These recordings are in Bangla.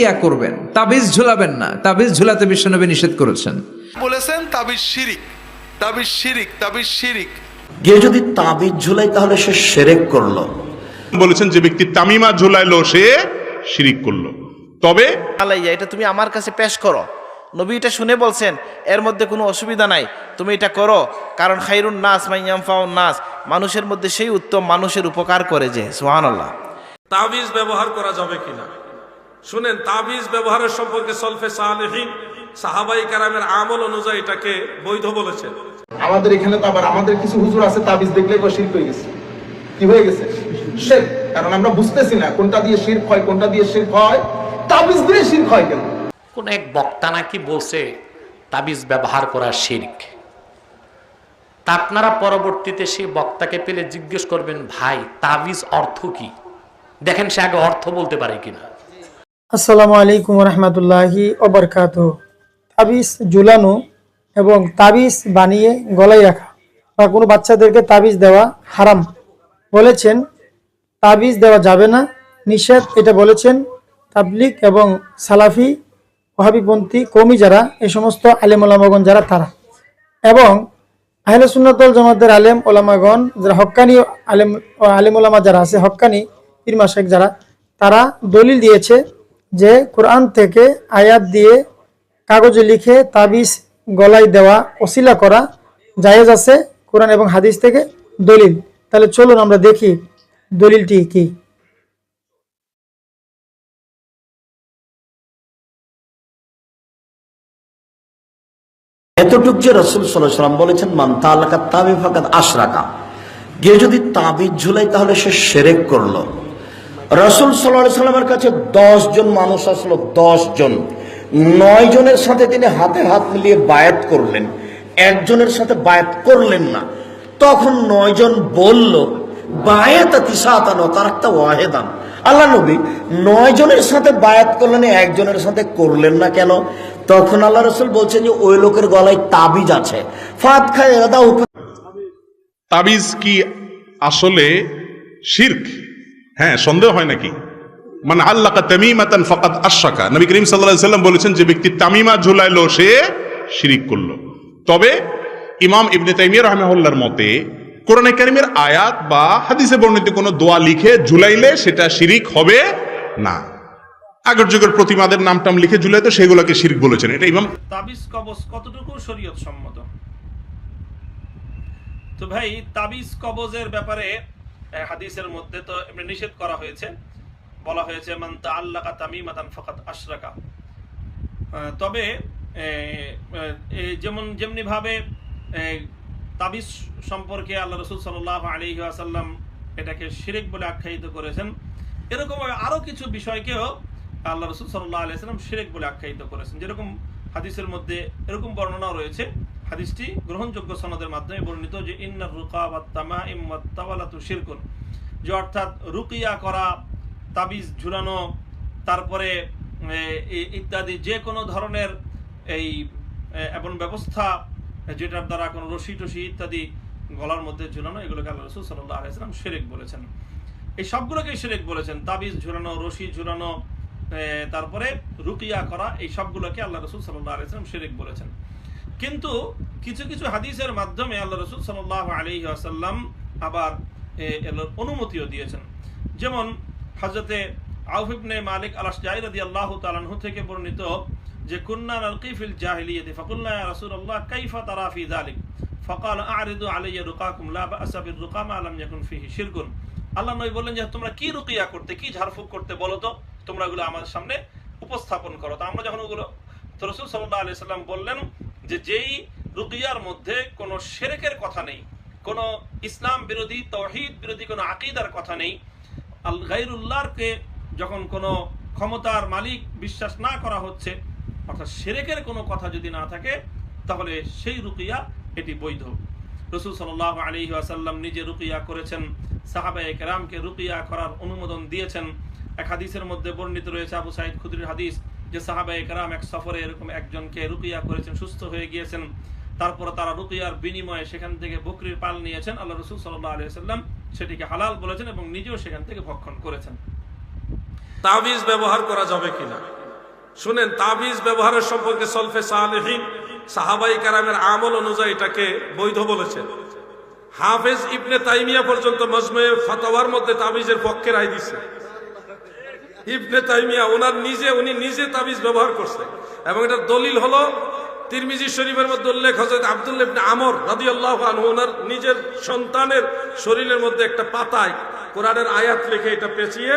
ইয়া করবেন তাবিজ ঝুলাবেন না। তাবিজ ঝুলাতে বিশ্বনবী নিষেধ করেছেন। বলেছেন তাবিজ শিরিক তাবিজ শিরিক তাবিজ শিরিক। কেউ যদি তাবিজ ঝুলাই তাহলে সে সেরেক করল। বলেছেন যে ব্যক্তি তামিমা ঝুলাইলো সে শিরিক করল। তবে আলাইয়া এটা তুমি আমার কাছে পেশ করো। নবী এটা শুনে বলছেন এর মধ্যে কোনো অসুবিধা নাই তুমি এটা করো। কারণ খাইরুন নাস মাইয়ামফাউন নাস মানুষের মধ্যে সেই উত্তম মানুষের উপকার করে যে সোহান আল্লাহ তাবিজ ব্যবহার করা যাবে কিনা? শুনেন তাবিজ ব্যবহারের সম্পর্কে সলফে সালেহীন সাহাবাই কারামের আমল অনুযায়ী এটাকে বৈধ বলেছেন। আমাদের এখানে তো আবার আমাদের কিছু হুজুর আছে তাবিজ দেখলে শিরক হয়ে গেছে। কি হয়ে গেছে? শেখ কারণ আমরা বুঝতেছি না কোনটা দিয়ে শির হয় কোনটা দিয়ে শির হয়। তাবিজ দিয়ে শির হয় কেন? কোন এক বক্তা নাকি বলছে তাবিজ ব্যবহার করা শির্ক। তা আপনারা পরবর্তীতে সেই বক্তাকে পেলে জিজ্ঞেস করবেন ভাই তাবিজ অর্থ কি? দেখেন সে আগে অর্থ বলতে পারে কিনা। আসসালামু আলাইকুম রহমতুল্লাহি ওবরকাত তাবিজ, ঝুলানো এবং তাবিজ বানিয়ে গলায় রাখা বা কোনো বাচ্চাদেরকে তাবিজ দেওয়া হারাম। বলেছেন, তাবিজ দেওয়া যাবে না। নিষেধ, এটা বলেছেন তাবলিক এবং সালাফি, ওহাবিপন্থী কমি যারা, এ সমস্ত আলেম ওলামাগণ যারা তারা। এবং আহলে সুন্নতল জামাতের আলেম ওলামাগণ যারা, হক্কানি আলেম আলেম ওলামা যারা আছে, হক্কানি পীরমা শেখ যারা, তারা দলিল দিয়েছে যে কোরআন থেকে আয়াত দিয়ে কাগজে লিখে তাবিজ গলায় দেওয়া অশিলা করা জায়েজ আছে কোরআন এবং হাদিস থেকে দলিল। তাহলে চলুন আমরা দেখি দলিলটি কি। এতটুক যে রসুল সাল্লাম বলেছেন, মান তালাকা তাবি আশরাকা। কেউ যদি তাবিজ ঝুলাই তাহলে সে সেরেক করল। রসুল সাল্লাহ সাল্লামের কাছে দশ জন মানুষ আসলো দশ জন নয় জনের সাথে তিনি হাতে হাত মিলিয়ে বায়াত করলেন। একজনের সাথে বায়াত করলেন না। তখন নয় জন বলল, বায়াত তিসাতানো তার একটা ওয়াহেদান। আল্লাহ নবী নয় জনের সাথে বায়াত করলেন, একজনের সাথে করলেন না কেন? তখন আল্লাহ রসুল বলছেন যে, ওই লোকের গলায় তাবিজ আছে। ফাত খায় তাবিজ কি আসলে শির্ক? হ্যাঁ সন্দেহ হয় নাকি? মানে আল্লাহ তামিমাতান ফাকাদ আশাকা নবী করিম সাল্লাল্লাহু সাল্লাম বলেছেন যে ব্যক্তি তামিমা ঝুলাইলো, সে শিরিক করল। তবে ইমাম ইবনে তাইমিয়া রাহমাহুল্লাহর মতে, কোরআনে কারিমের আয়াত বা হাদিসে বর্ণিত কোনো দোয়া লিখে ঝুলাইলে সেটা শিরিক হবে না। আগের যুগের প্রতিমাদের নাম টাম লিখে ঝুলাইতো, সেগুলোকে শিরিক বলেছেন। এটা ইমাম তাবিজ কবজ কতটুকু শরীয়ত সম্মত তো ভাই, তাবিজ কবজের ব্যাপারে হাদিসের মধ্যে তো নিষেধ করা হয়েছে। বলা হয়েছে আশরাকা। তবে যেমন, যেমনি ভাবে তাবিজ সম্পর্কে আল্লাহ রসুল সাল্লাহ আলী আসাল্লাম এটাকে শিরিক বলে আখ্যায়িত করেছেন। এরকম আরও কিছু বিষয়কেও আল্লাহ রসুল সাল্লাহ আলিয়াল্লাম শিরেক বলে আখ্যায়িত করেছেন। যেরকম হাদিসের মধ্যে এরকম বর্ণনাও রয়েছে। হাদিসটি গ্রহণযোগ্য সনদের মাধ্যমে বর্ণিত যে ইন্নার রুকা বা তামা ইমাত্তাওয়ালাতু শিরকুন যে অর্থাৎ রুকিয়া করা, তাবিজ ঝুলানো, তারপরে ইত্যাদি যে কোনো ধরনের এই এমন ব্যবস্থা যেটার দ্বারা কোনো রশি টসি ইত্যাদি গলার মধ্যে ঝুলানো, এগুলোকে আল্লাহ রসুল সাল্লাহ আলাইসলাম শিরেক বলেছেন। এই সবগুলোকে শিরেক বলেছেন, তাবিজ ঝুলানো, রশি ঝুলানো তারপরে রুকিয়া করা, এই সবগুলোকে আল্লাহ রসুল সাল্লাহ আলাইসলাম শিরেক বলেছেন। কিন্তু কিছু কিছু হাদিসের মাধ্যমে আল্লাহ রসুল সাল্লাহ আলী আসাল্লাম আবার অনুমতিও দিয়েছেন। যেমন হজরতে আউফিবনে মালিক আলাস জাহিরাদি আল্লাহ তালানহু থেকে বর্ণিত যে, কুন্না নালকিফিল জাহিলিয়াতি ফাকুল্লা রাসূলুল্লাহ, কাইফা তারা ফি যালিক? ফাকাল, আরিদু আলাইয়া রুকাকুম, লা বা'সা বির রুকা মা লাম ইয়াকুন ফিহি শিরকুন। আল্লাহ নবী বললেন যে, তোমরা কি রুকিয়া করতে, কি ঝাড়ফুঁক করতে বলো তো? তোমরা এগুলো আমাদের সামনে উপস্থাপন করো। তো আমরা যখন ওগুলো, তো রসুল সাল্লাহ আলি সাল্লাম বললেন যে যেই রুকিয়ার মধ্যে কোনো সেরেকের কথা নেই, কোনো ইসলাম বিরোধী তহিদ বিরোধী কোনো আকিদার কথা নেই, আল গাইরুল্লাহকে যখন কোনো ক্ষমতার মালিক বিশ্বাস না করা হচ্ছে, অর্থাৎ সেরেকের কোনো কথা যদি না থাকে, তাহলে সেই রুকিয়া এটি বৈধ। রসুল সাল্লাহ আলী আসাল্লাম নিজে রুকিয়া করেছেন, সাহাবায়ে কেরামকে রুকিয়া করার অনুমোদন দিয়েছেন। এক হাদিসের মধ্যে বর্ণিত রয়েছে আবু সাইদ খুদরির হাদিস যে সাহাবায়ে কেরাম এক সফরে এরকম একজনকে রুকিয়া করেছেন, সুস্থ হয়ে গিয়েছেন। তারপরে তারা রুকিয়ার বিনিময়ে সেখান থেকে বকরির পাল নিয়েছেন। আল্লাহ রসুল সাল্লাহ আলী সাল্লাম সেটিকে হালাল বলেছেন এবং নিজেও সেখান থেকে ভক্ষণ করেছেন। তাবিজ ব্যবহার করা যাবে কিনা? শুনেন, তাবিজ ব্যবহারের সম্পর্কে সলফে সালেহীন সাহাবাই কারামের আমল অনুযায়ী এটাকে বৈধ বলেছেন। হাফেজ ইবনে তাইমিয়া পর্যন্ত মজমে ফাতাওয়ার মধ্যে তাবিজের পক্ষে রায় দিচ্ছে ইবনে তাইমিয়া ওনার নিজে, উনি নিজে তাবিজ ব্যবহার করছে। এবং এটার দলিল হলো, তিরমিজি শরীফের মধ্যে উল্লেখ হজরত আব্দুল্লাহ ইবনে আমর রাদিয়াল্লাহু আনহু ওনার নিজের সন্তানের শরীরের মধ্যে একটা পাতায় কোরআনের আয়াত লিখে এটা পেঁচিয়ে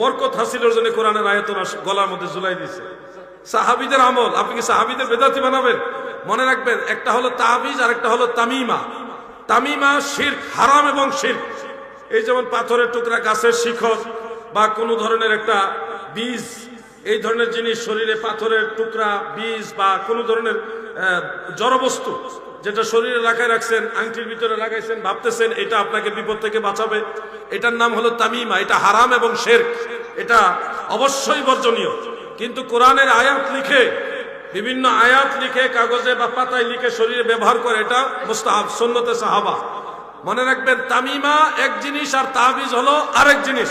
বরকত হাসিলের জন্য কোরআনের আয়াত গলার মধ্যে ঝুলাই দিয়েছে। সাহাবিদের আমল, আপনি কি সাহাবিদের বেদাতি বানাবেন? মনে রাখবেন, একটা হলো তাবিজ আর একটা হলো তামিমা। তামিমা শির হারাম এবং শির এই যেমন পাথরের টুকরা, গাছের শিখর বা কোনো ধরনের একটা বীজ, এই ধরনের জিনিস শরীরে পাথরের টুকরা, বীজ বা কোনো ধরনের জড়বস্তু যেটা শরীরে রাখায় রাখছেন, আংটির ভিতরে লাগাইছেন, ভাবতেছেন, এটা আপনাকে বিপদ থেকে বাঁচাবে। এটার নাম হলো তামিমা, এটা হারাম এবং শের এটা অবশ্যই বর্জনীয়। কিন্তু কোরআনের আয়াত লিখে, বিভিন্ন আয়াত লিখে, কাগজে বা পাতায় লিখে শরীরে ব্যবহার করে, এটা মুস্তাহাব, সুন্নতে সাহাবা। মনে রাখবেন, তামিমা এক জিনিস আর তাবিজ হলো আরেক জিনিস।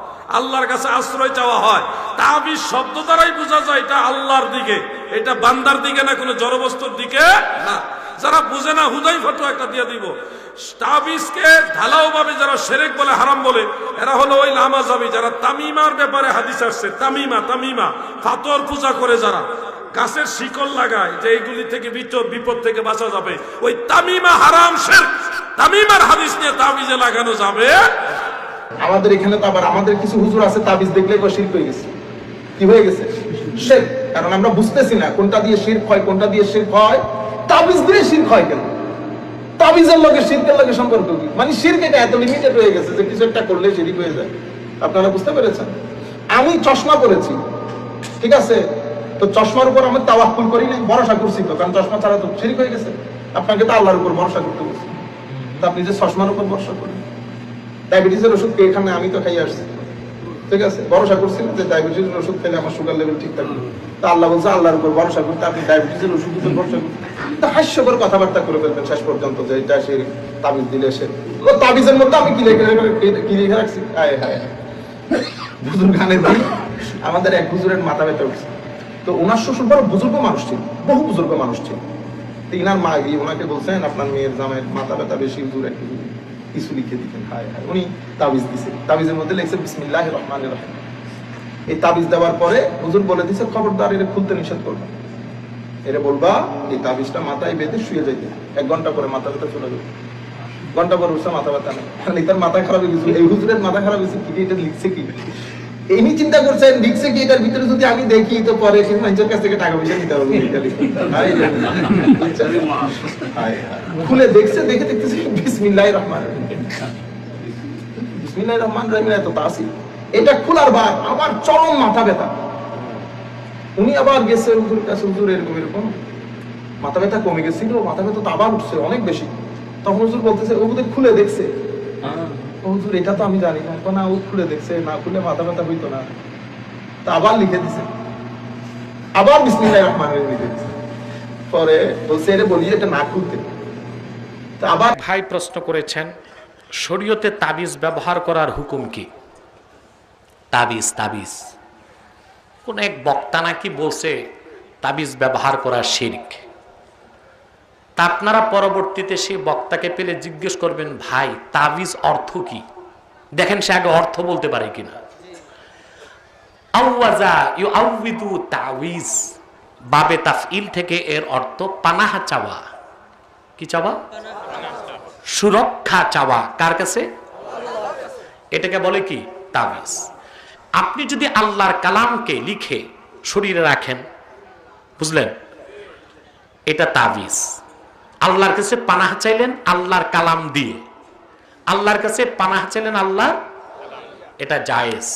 আল্লাহর কাছে আশ্রয় চাওয়া হয়। তাবিজ শব্দ দ্বারাই বোঝা যায় এটা আল্লাহর দিকে। এটা বান্দার দিকে না, কোনো জড়বস্তুর দিকে না। যারা বুঝে না, হুদাই ফটো একটা দিয়ে দিব। তাবিজকে ঢালাও ভাবে যারা সেরেক বলে, হারাম বলে, এরা হলো ওই লামাজাবি, যারা তামিমার ব্যাপারে হাদিস আসছে। তামিমা তামিমা ফাতর পূজা করে যারা। গাছের শিকল লাগায়, যে এইগুলি থেকে বিপদ বিপদ থেকে বাঁচা যাবে। ওই তামিমা হারাম শের তামিমার হাদিস নিয়ে তাবিজে লাগানো যাবে আমাদের এখানে তো আবার আমাদের কিছু হুজুর আছে, তাবিজ দেখলে শিরক হয়ে গেছে। কি হয়ে গেছে? শেখ কারণ আমরা বুঝতেছি না কোনটা দিয়ে শিরক হয়, কোনটা দিয়ে শিরক হয়। তাবিজ দিয়ে শিরক হয় কেন? তাবিজের সম্পর্ক কি? মানে এটা এত লিমিটেড হয়ে গেছে যে কিছু একটা করলে হয়ে যায়। আপনারা বুঝতে পেরেছেন? আমি চশমা পরেছি, ঠিক আছে? তো চশমার উপর আমি তাওয়াক্কুল করি ভরসা করছি তো, কারণ চশমা ছাড়া তো শিরক হয়ে গেছে। আপনাকে তো আল্লাহর উপর ভরসা করতে বলছি। আপনি যে চশমার উপর ভরসা করেন। ডায়াবেটিসের ওষুধ কে এখানে আমি তো খাই আসছি। ঠিক আছে? ভরসা করছিলেন যে ডায়াবেটিসের ওষুধ খেলে আমার সুগার লেভেল ঠিক থাকবে। তা আল্লাহ বলছে, আল্লাহর উপর ভরসা করতে আপনি ডায়াবেটিসের ওষুধ উপর ভরসা করতে হাস্যকর কথাবার্তা করে ফেলবেন শেষ পর্যন্ত যে এটা সে তাবিজ দিলে সে। ও তাবিজের মধ্যে আমি কি লিখে কি রাখছি? হায় হায়। বুজুর গানে দিই আমাদের এক বুজুরের মাথা ব্যথা উঠছে তো ওনার শ্বশুর বড় বুজুর্গ মানুষ ছিল, বহু বুজুর্গ মানুষ ছিল। তো ইনার মা ওনাকে বলছেন, আপনার মেয়ের জামাইয়ের মাথা ব্যথা বেশি একটু কিছু লিখে দিতেন, হায় হায়। উনি তাবিজ দিছে। তাবিজের মধ্যে লিখছে বিসমিল্লাহ রহমান রহিম। এই তাবিজ দেওয়ার পরে হুজুর বলে দিছে, খবরদার এটা খুলতে নিষেধ করবে। এটা বলবা, এই তাবিজটা মাথায় বেঁধে শুয়ে যাইতে। এক ঘণ্টা পরে মাথা ব্যথা চলে যাবে। ঘণ্টা পর উঠছে, মাথা ব্যথা নেই। তার মাথা খারাপ হয়ে গেছে। এই হুজুরের মাথা খারাপ হয়েছে কি? এটা লিখছে কি? এমনি চিন্তা করছেন লিখছে কি এটার ভিতরে যদি আমি দেখি, তো পরে মানুষের কাছ থেকে টাকা পয়সা নিতে হবে। খুলে দেখছে, দেখে দেখতেছে, বিসমিল্লাহ রহমান বিসমিল্লাহ রহমান রহিম এত তাসি এটা খোলার বার, আমার চরম মাথা ব্যথা। উনি আবার গেছে হুজুর কাছে, হুজুর এরকম এরকম। মাথা ব্যথা কমে গেছিল, মাথা ব্যথা তো আবার উঠছে অনেক বেশি। তখন হুজুর বলতেছে, ও খুলে দেখছে। হুজুর, এটা তো আমি জানি। না না ও খুলে দেখছে, না খুলে মাথা ব্যথা হইতো না। তা আবার লিখে দিছে। আবার বিসমিল্লাহ রহমান রহিম লিখে দিছে। পরে বলছে এটা বলি, এটা না খুলতে। তা আবার ভাই প্রশ্ন করেছেন, শরীয়তে তাবিজ ব্যবহার করার হুকুম কি? তাবিজ তাবিজ। কোন এক বক্তা নাকি বলছে, তাবিজ ব্যবহার করা শির্ক। আপনারা পরবর্তীতে সেই বক্তাকে পেলে জিজ্ঞেস করবেন, ভাই, তাবিজ অর্থ কি? দেখেন সে আগে অর্থ বলতে পারে কিনা। তাবিজ। বাবে তাফইল থেকে এর অর্থ পানাহা চাওয়া। কি চাওয়া? সুরক্ষা চাওয়া। কার কাছে? এটাকে বলে কি? তাবিজ। আপনি যদি আল্লাহর কালামকে লিখে শরীরে রাখেন, বুঝলেন? এটা তাবিজ। আল্লাহর কাছে পানাহ চাইলেন আল্লাহর কালাম দিয়ে। আল্লাহর কাছে পানাহ চাইলেন আল্লাহ এটা জায়েজ।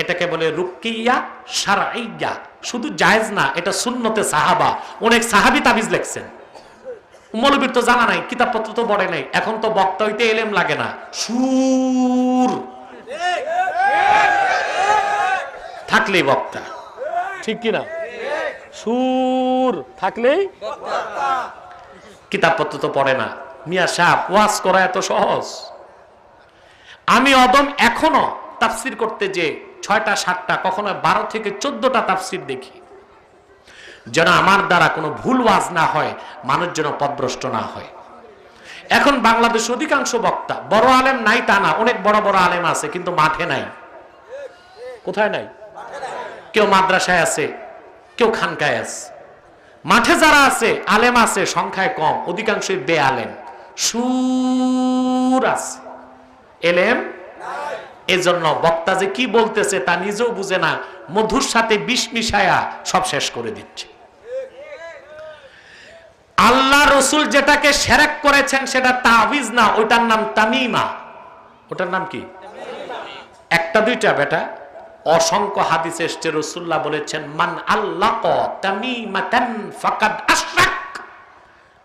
এটাকে বলে রুকিয়া সারাইয়া শুধু জায়েজ না, এটা সুন্নতে সাহাবা। অনেক সাহাবি তাবিজ লেখছেন। মৌলবীর তো জানা নাই, কিতাবপত্র তো বড়ে নাই। এখন তো বক্তা হইতে এলেম লাগে না। সুর। থাকলেই বক্তা। ঠিক কিনা? সুর। থাকলেই কিতাবপত্র তো পড়ে না। মিয়া সাহ ওয়াজ করা এত সহজ। আমি অদম এখনও তাফসির করতে যে ছয়টা, সাতটা, কখনো বারো থেকে চোদ্দটা তাফসির দেখি। যেন আমার দ্বারা কোনো ভুল ওয়াজ না হয়, মানুষ যেন পদভ্রষ্ট না হয়। এখন বাংলাদেশ অধিকাংশ বক্তা, বড় আলেম নাই তা না, অনেক বড় বড় আলেম আছে, কিন্তু মাঠে নাই। কোথায় নাই? কেউ মাদ্রাসায় আছে, কেউ খানকায় আছে। মাঠে যারা আছে, আলেম আছে, সংখ্যায় কম, অধিকাংশই বে আলেম সুর আছে। এলেম এজন্য বক্তা যে কি বলতেছে তা নিজেও বুঝে না, মধুর সাথে বিষ মিশায়া সব শেষ করে দিচ্ছে। আল্লাহ রসুল যেটাকে সেরেক করেছেন সেটা তাবিজ না, ওটার নাম তামিমা। ওটার নাম কি? একটা দুইটা বেটা। অসংখ্য হাদিস এসছে রসুল্লাহ বলেছেন, মান আল্লাহ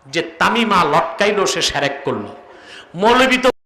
যে তামিমা লটকাইল, সে স্যারেক করল। মৌলবী তো